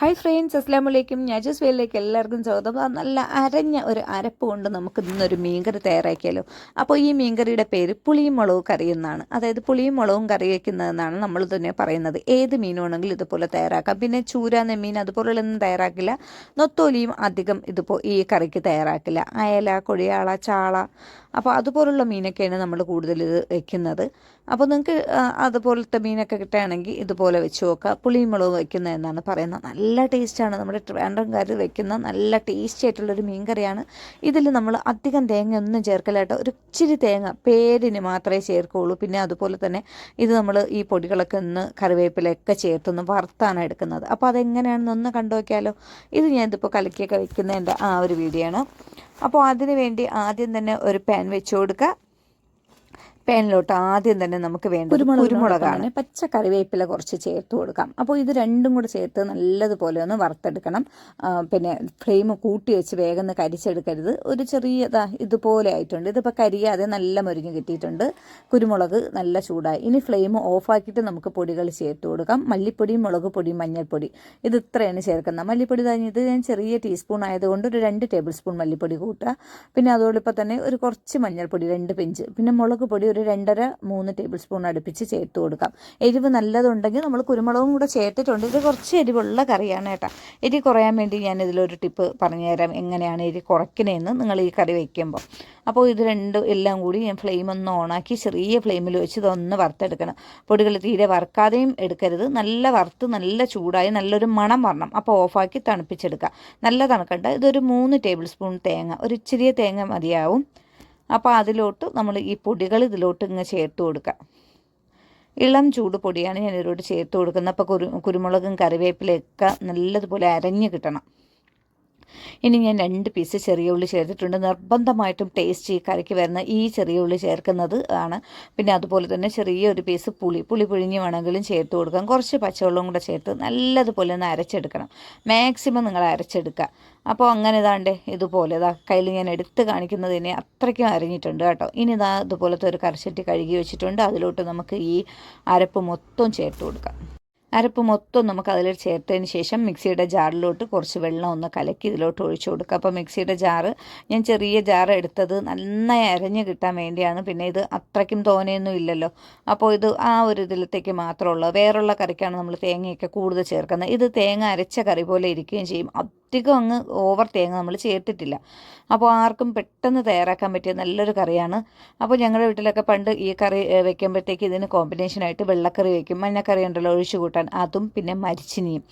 Hi friends അസ്ലാം വലൈക്കും ഞാജസ് വേലിലേക്ക് എല്ലാവർക്കും സ്വാഗതം. നല്ല അരഞ്ഞ ഒരു അരപ്പ് കൊണ്ട് നമുക്ക് ഇന്നൊരു മീൻകറി തയ്യാറാക്കിയാലോ? അപ്പോൾ ഈ മീൻകറിയുടെ പേര് പുളിയും മുളകും കറി എന്നാണ്. അതായത് പുളിയും മുളകും കറി വയ്ക്കുന്നതെന്നാണ് നമ്മൾ തന്നെ പറയുന്നത്. ഏത് മീനാണെങ്കിലും ഇതുപോലെ തയ്യാറാക്കാം. പിന്നെ ചൂര നെമ്മീൻ അതുപോലെയുള്ളൊന്നും തയ്യാറാക്കില്ല. നൊത്തോലിയും അധികം ഇതിപ്പോൾ ഈ കറിക്ക് തയ്യാറാക്കില്ല. അയല കൊഴിയാള ചാള. അപ്പോൾ അതുപോലുള്ള മീനൊക്കെയാണ് നമ്മൾ കൂടുതൽ ഇത് വയ്ക്കുന്നത് അപ്പോൾ നിങ്ങൾക്ക് അതുപോലത്തെ മീനൊക്കെ കിട്ടുകയാണെങ്കിൽ ഇതുപോലെ വെച്ച് നോക്കുക. പുളിയും മുളകും വയ്ക്കുന്നതെന്നാണ് പറയുന്നത്. നല്ല ടേസ്റ്റാണ് നമ്മുടെ ട്രിവാൻഡ്രംകാർ വെക്കുന്ന നല്ല ടേസ്റ്റി ആയിട്ടുള്ളൊരു മീൻ കറിയാണ് ഇതിൽ നമ്മൾ അധികം തേങ്ങ ഒന്നും ചേർക്കില്ല കേട്ടോ ഒരു ഇച്ചിരി തേങ്ങ പേരിന് മാത്രമേ ചേർക്കുകയുള്ളൂ പിന്നെ അതുപോലെ തന്നെ ഇത് നമ്മൾ ഈ പൊടികളൊക്കെ ഒന്ന് കറിവേപ്പിലൊക്കെ ചേർത്തൊന്ന് വറുത്താണ് എടുക്കുന്നത്. അപ്പോൾ അതെങ്ങനെയാണെന്ന് ഒന്ന് കണ്ടു നോക്കിയാലോ ഇത് ഞാൻ ഇതിപ്പോൾ കലക്കിയൊക്കെ വെക്കുന്നതിന്റെ ആ ഒരു വീഡിയോ ആണ് അപ്പോൾ അതിന് വേണ്ടി ആദ്യം തന്നെ ഒരു പാൻ വെച്ച് കൊടുക്കുക. പാനിലോട്ട് ആദ്യം തന്നെ നമുക്ക് വേണ്ടത് കുരുമുളകാണ്. പച്ച കറിവേപ്പില കുറച്ച് ചേർത്ത് കൊടുക്കാം. അപ്പോൾ ഇത് രണ്ടും കൂടെ ചേർത്ത് നല്ലതുപോലെ ഒന്ന് വറുത്തെടുക്കണം. പിന്നെ ഫ്ലെയിം കൂട്ടി വെച്ച് വേഗം ഒന്ന് കരിച്ചെടുക്കരുത്. ഒരു ചെറിയ ഇതാ ഇതുപോലെ ആയിട്ടുണ്ട്. ഇതിപ്പോൾ കരിയാതെ നല്ല മുരിഞ്ഞ് കിട്ടിയിട്ടുണ്ട്. കുരുമുളക് നല്ല ചൂടായി. ഇനി ഫ്ലെയിം ഓഫാക്കിയിട്ട് നമുക്ക് പൊടികൾ ചേർത്ത് കൊടുക്കാം. മല്ലിപ്പൊടിയും മുളക് പൊടിയും മഞ്ഞൾപ്പൊടി. ഇത് ഇത്രയാണ് ചേർക്കുന്നത്. മല്ലിപ്പൊടി ഇത് ഞാൻ ചെറിയ ടീസ്പൂൺ ആയതുകൊണ്ട് ഒരു രണ്ട് ടേബിൾ സ്പൂൺ മല്ലിപ്പൊടി കൂട്ടുക. പിന്നെ അതോടൊപ്പം തന്നെ ഒരു കുറച്ച് മഞ്ഞൾപ്പൊടി രണ്ട് പിഞ്ച്. പിന്നെ മുളക് പൊടി ഒരു രണ്ടര മൂന്ന് ടേബിൾ സ്പൂൺ അടുപ്പിച്ച് ചേർത്ത് കൊടുക്കാം. എരിവ് നല്ലതുണ്ടെങ്കിൽ നമ്മൾ കുരുമുളകും കൂടെ ചേർത്തിട്ടുണ്ട്. ഇത് കുറച്ച് എരിവുള്ള കറിയാണ് കേട്ടോ. എരി കുറയാൻ വേണ്ടി ഞാൻ ഇതിലൊരു ടിപ്പ് പറഞ്ഞുതരാം. എങ്ങനെയാണ് എരി കുറയ്ക്കണേന്ന് നിങ്ങൾ ഈ കറി വയ്ക്കുമ്പോൾ. അപ്പോൾ ഇത് രണ്ടും എല്ലാം കൂടി ഞാൻ ഫ്ലെയിം ഒന്ന് ഓണാക്കി ചെറിയ ഫ്ലെയിമിൽ വെച്ച് ഇതൊന്ന് വറുത്തെടുക്കണം. പൊടികൾ തീരെ വറുക്കാതെയും എടുക്കരുത്. നല്ല വറുത്ത് നല്ല ചൂടായി നല്ലൊരു മണം വരണം. അപ്പോൾ ഓഫാക്കി തണുപ്പിച്ചെടുക്കുക നല്ല തണുക്കണ്ട. ഇതൊരു മൂന്ന് ടേബിൾ സ്പൂൺ തേങ്ങ. ഒരു ഇച്ചിരിയ തേങ്ങ മതിയാവും. അപ്പോൾ അതിലോട്ട് നമ്മൾ ഈ പൊടികൾ ഇതിലോട്ട് ഇങ്ങ് ചേർത്ത് കൊടുക്കുക ഇളം ചൂട് പൊടിയാണ് ഞാൻ ഇതിലോട്ട് ചേർത്ത് കൊടുക്കുന്നത്. അപ്പോൾ കുരു കുരുമുളകും കറിവേപ്പിലയൊക്കെ നല്ലതുപോലെ അരഞ്ഞ് കിട്ടണം. ഇനി ഞാൻ രണ്ട് പീസ് ചെറിയ ഉള്ളി ചേർത്തിട്ടുണ്ട്. നിർബന്ധമായിട്ടും ടേസ്റ്റ് ഈ കറിക്ക് വരുന്ന ഈ ചെറിയ ഉള്ളി ചേർക്കുന്നത് ആണ്. പിന്നെ അതുപോലെ തന്നെ ചെറിയൊരു പീസ് പുളി പുളി പിഴിഞ്ഞ് വേണമെങ്കിലും ചേർത്ത് കൊടുക്കാം. കുറച്ച് പച്ചവെള്ളവും കൂടെ ചേർത്ത് നല്ലതുപോലെ ഒന്ന് അരച്ചെടുക്കണം. മാക്സിമം നിങ്ങൾ അരച്ചെടുക്കുക. അപ്പോൾ അങ്ങനെ ഇതാണ്ട് ഇതുപോലെ ഇതാ കയ്യിൽ ഞാൻ എടുത്ത് കാണിക്കുന്നതിനെ അത്രയ്ക്കും അരിഞ്ഞിട്ടുണ്ട് കേട്ടോ. ഇനി ഇതാ ഇതുപോലത്തെ ഒരു കറിച്ചട്ടി കഴുകി വെച്ചിട്ടുണ്ട്. അതിലോട്ട് നമുക്ക് ഈ അരപ്പ് മൊത്തം ചേർത്ത് കൊടുക്കാം. അരപ്പ് മൊത്തം നമുക്ക് അതിൽ ചേർത്തതിന് ശേഷം മിക്സിയുടെ ജാറിലോട്ട് കുറച്ച് വെള്ളം ഒന്ന് കലക്കി ഇതിലോട്ട് ഒഴിച്ചു കൊടുക്കുക. അപ്പോൾ മിക്സിയുടെ ജാറ് ഞാൻ ചെറിയ ജാറ് എടുത്തത് നന്നായി അരഞ്ഞ് കിട്ടാൻ വേണ്ടിയാണ്. പിന്നെ ഇത് അത്രയ്ക്കും തോനെയൊന്നും ഇല്ലല്ലോ. അപ്പോൾ ഇത് ആ ഒരു ഇതിലത്തേക്ക് മാത്രമുള്ളൂ വേറുള്ള കറിക്കാണ് നമ്മൾ തേങ്ങയൊക്കെ കൂടുതൽ ചേർക്കുന്നത്. ഇത് തേങ്ങ അരച്ച കറി പോലെ ഇരിക്കുകയും ചെയ്യും. അധികം അങ്ങ് ഓവർ തേങ്ങ നമ്മൾ ചേർത്തിട്ടില്ല. അപ്പോൾ ആർക്കും പെട്ടെന്ന് തയ്യാറാക്കാൻ പറ്റിയ നല്ലൊരു കറിയാണ്. അപ്പോൾ ഞങ്ങളുടെ വീട്ടിലൊക്കെ പണ്ട് ഈ കറി വെക്കുമ്പോഴത്തേക്ക് ഇതിന് കോമ്പിനേഷനായിട്ട് വെള്ളക്കറി വയ്ക്കും മഞ്ഞക്കറി ഉണ്ടല്ലോ ഒഴിച്ചു കൂട്ടാൻ അതും പിന്നെ മരിച്ചിനിയും.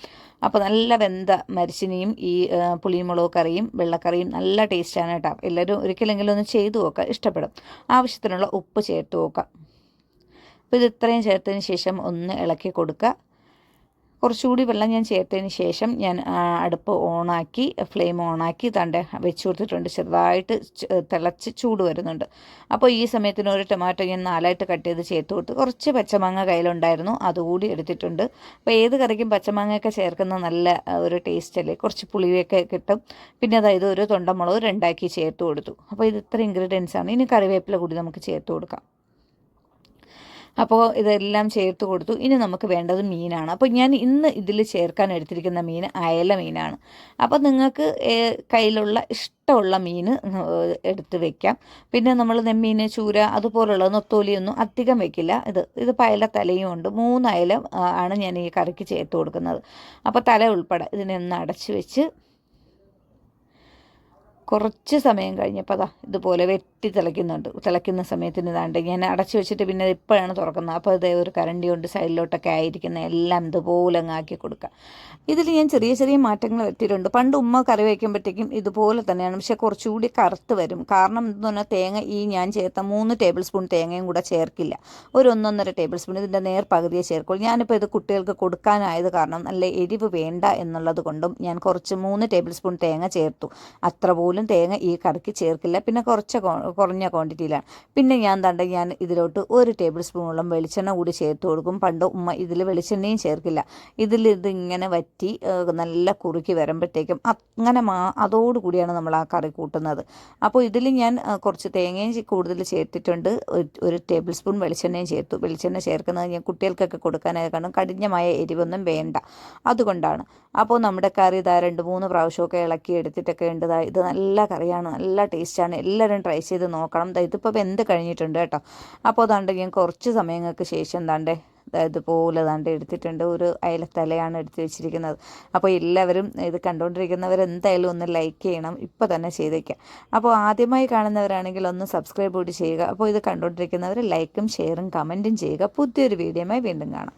അപ്പോൾ നല്ല വെന്ത മരിച്ചിനിയും ഈ പുളിമുളക് കറിയും വെള്ളക്കറിയും നല്ല ടേസ്റ്റാണ് കേട്ടോ. എല്ലാവരും ഒരിക്കലെങ്കിലും ഒന്ന് ചെയ്തു നോക്കുക ഇഷ്ടപ്പെടും. ആവശ്യത്തിനുള്ള ഉപ്പ് ചേർത്ത് നോക്കുക. അപ്പോൾ ഇത് ഇത്രയും ചേർത്തതിന് ശേഷം ഒന്ന് ഇളക്കി കൊടുക്കുക. കുറച്ചുകൂടി വെള്ളം ഞാൻ ചേർത്തതിന് ശേഷം ഞാൻ അടുപ്പ് ഓണാക്കി ഫ്ലെയിം ഓണാക്കി തണ്ട വെച്ച് കൊടുത്തിട്ടുണ്ട്. ചെറുതായിട്ട് തിളച്ച് ചൂട് വരുന്നുണ്ട്. അപ്പോൾ ഈ സമയത്തിന് ഒരു ടൊമാറ്റോ ഞാൻ നാലായിട്ട് കട്ട് ചെയ്ത് ചേർത്ത് കൊടുത്ത് കുറച്ച് പച്ചമാങ്ങ കയ്യിലുണ്ടായിരുന്നു അതുകൂടി എടുത്തിട്ടുണ്ട്. അപ്പോൾ ഏത് കറിക്കും പച്ചമാങ്ങയൊക്കെ ചേർക്കുന്ന നല്ല ഒരു ടേസ്റ്റ് അല്ലേ? കുറച്ച് പുളിയൊക്കെ കിട്ടും. പിന്നെ അതായത് ഒരു തൊണ്ടമുളക് രണ്ടാക്കി ചേർത്ത് കൊടുത്തു. അപ്പോൾ ഇത് ഇത്ര ഇൻഗ്രീഡിയൻസ് ആണ്. ഇനി കറിവേപ്പില കൂടി നമുക്ക് ചേർത്ത് കൊടുക്കാം. അപ്പോൾ ഇതെല്ലാം ചേർത്ത് കൊടുത്തു. ഇനി നമുക്ക് വേണ്ടത് മീനാണ്. അപ്പോൾ ഞാൻ ഇന്ന് ഇതിൽ ചേർക്കാൻ എടുത്തിരിക്കുന്ന മീൻ അയല മീനാണ്. അപ്പോൾ നിങ്ങൾക്ക് കയ്യിലുള്ള ഇഷ്ടമുള്ള മീൻ എടുത്ത് വെക്കാം. പിന്നെ നമ്മൾ നെമ്മീൻ ചൂര അതുപോലുള്ള നൊത്തോലിയൊന്നും അധികം വെക്കില്ല. ഇത് ഇത് പയല തലയും ഉണ്ട്. മൂന്ന് അയല ആണ് ഞാൻ ഈ കറിക്ക് ചേർത്ത് കൊടുക്കുന്നത്. അപ്പോൾ തല ഉൾപ്പെടെ ഇതിനെ ഒന്ന് അടച്ച് വെച്ച് കുറച്ച് സമയം കഴിഞ്ഞപ്പോൾ അതാ ഇതുപോലെ വെട്ടി തിളയ്ക്കുന്നുണ്ട്. തിളയ്ക്കുന്ന സമയത്തിന് ഇതാണ്ട് ഞാൻ അടച്ചു വെച്ചിട്ട് പിന്നെ ഇപ്പോഴാണ് തുറക്കുന്നത്. അപ്പോൾ ഇതേ ഒരു കരണ്ടി കൊണ്ട് സൈഡിലോട്ടൊക്കെ ആയിരിക്കുന്ന എല്ലാം ഇതുപോലെ അങ്ങ് ആക്കി കൊടുക്കുക. ഇതിൽ ഞാൻ ചെറിയ ചെറിയ മാറ്റങ്ങൾ വരുത്തിയിട്ടുണ്ട്. പണ്ട് ഉമ്മ കറി വയ്ക്കുമ്പോഴത്തേക്കും ഇതുപോലെ തന്നെയാണ്. പക്ഷെ കുറച്ചുകൂടി കറുത്ത് വരും. കാരണം എന്ന് പറഞ്ഞാൽ തേങ്ങ ഈ ഞാൻ ചേർത്ത മൂന്ന് ടേബിൾ സ്പൂൺ തേങ്ങയും കൂടെ ചേർക്കില്ല. ഒരു ഒന്നൊന്നര ടേബിൾ സ്പൂൺ ഇതിന്റെ നേർ പകുതിയെ ചേർക്കുള്ളൂ. ഞാനിപ്പോൾ ഇത് കുട്ടികൾക്ക് കൊടുക്കാനായത് കാരണം നല്ല എരിവ് വേണ്ട എന്നുള്ളത് കൊണ്ടും ഞാൻ കുറച്ച് മൂന്ന് ടേബിൾ സ്പൂൺ തേങ്ങ ചേർത്തു. അത്ര പോലും പോലും തേങ്ങ ഈ കറിക്ക് ചേർക്കില്ല. പിന്നെ കുറച്ച് കുറഞ്ഞ ക്വാണ്ടിറ്റിയിലാണ് പിന്നെ ഞാൻ തണ്ട ഞാൻ ഇതിലോട്ട് ഒരു ടേബിൾ സ്പൂണോളം വെളിച്ചെണ്ണ കൂടി ചേർത്ത് കൊടുക്കും. പണ്ട് ഉമ്മ ഇതിൽ വെളിച്ചെണ്ണയും ചേർക്കില്ല. ഇതിൽ ഇതിങ്ങനെ വറ്റി നല്ല കുറുക്കി വരുമ്പോഴത്തേക്കും അങ്ങനെ മാ അതോടുകൂടിയാണ് നമ്മൾ ആ കറി കൂട്ടുന്നത്. അപ്പോൾ ഇതിൽ ഞാൻ കുറച്ച് തേങ്ങയും കൂടുതൽ ചേർത്തിട്ടുണ്ട്. ഒരു ടേബിൾ സ്പൂൺ വെളിച്ചെണ്ണയും ചേർത്തു. വെളിച്ചെണ്ണ ചേർക്കുന്നത് ഞാൻ കുട്ടികൾക്കൊക്കെ കൊടുക്കാനായി കാരണം കഠിനമായ എരിവൊന്നും വേണ്ട. അതുകൊണ്ടാണ്. അപ്പോൾ നമ്മുടെ കറി ഇതാ രണ്ട് മൂന്ന് പ്രാവശ്യമൊക്കെ ഇളക്കി എടുത്തിട്ടൊക്കെ ഉണ്ട്. ഇത് നല്ല കറിയാണ് നല്ല ടേസ്റ്റാണ്. എല്ലാവരും ട്രൈ ചെയ്ത് നോക്കണം. ഇതിപ്പോൾ വെന്ത് കഴിഞ്ഞിട്ടുണ്ട് കേട്ടോ. അപ്പോൾ അതാണ്ട് ഞാൻ കുറച്ച് സമയങ്ങൾക്ക് ശേഷം എന്താണ്ട് ഇതുപോലെ ദാണ്ട് എടുത്തിട്ടുണ്ട്. ഒരു അയലത്തലയാണ് എടുത്തു വെച്ചിരിക്കുന്നത്. അപ്പോൾ എല്ലാവരും ഇത് കണ്ടുകൊണ്ടിരിക്കുന്നവർ എന്തായാലും ഒന്ന് ലൈക്ക് ചെയ്യണം. ഇപ്പോൾ തന്നെ ചെയ്തേക്കാം. അപ്പോൾ ആദ്യമായി കാണുന്നവരാണെങ്കിൽ ഒന്ന് സബ്സ്ക്രൈബ് കൂടി ചെയ്യുക. അപ്പോൾ ഇത് കണ്ടുകൊണ്ടിരിക്കുന്നവർ ലൈക്കും ഷെയറും കമന്റും ചെയ്യുക. പുതിയൊരു വീഡിയോയുമായി വീണ്ടും കാണാം.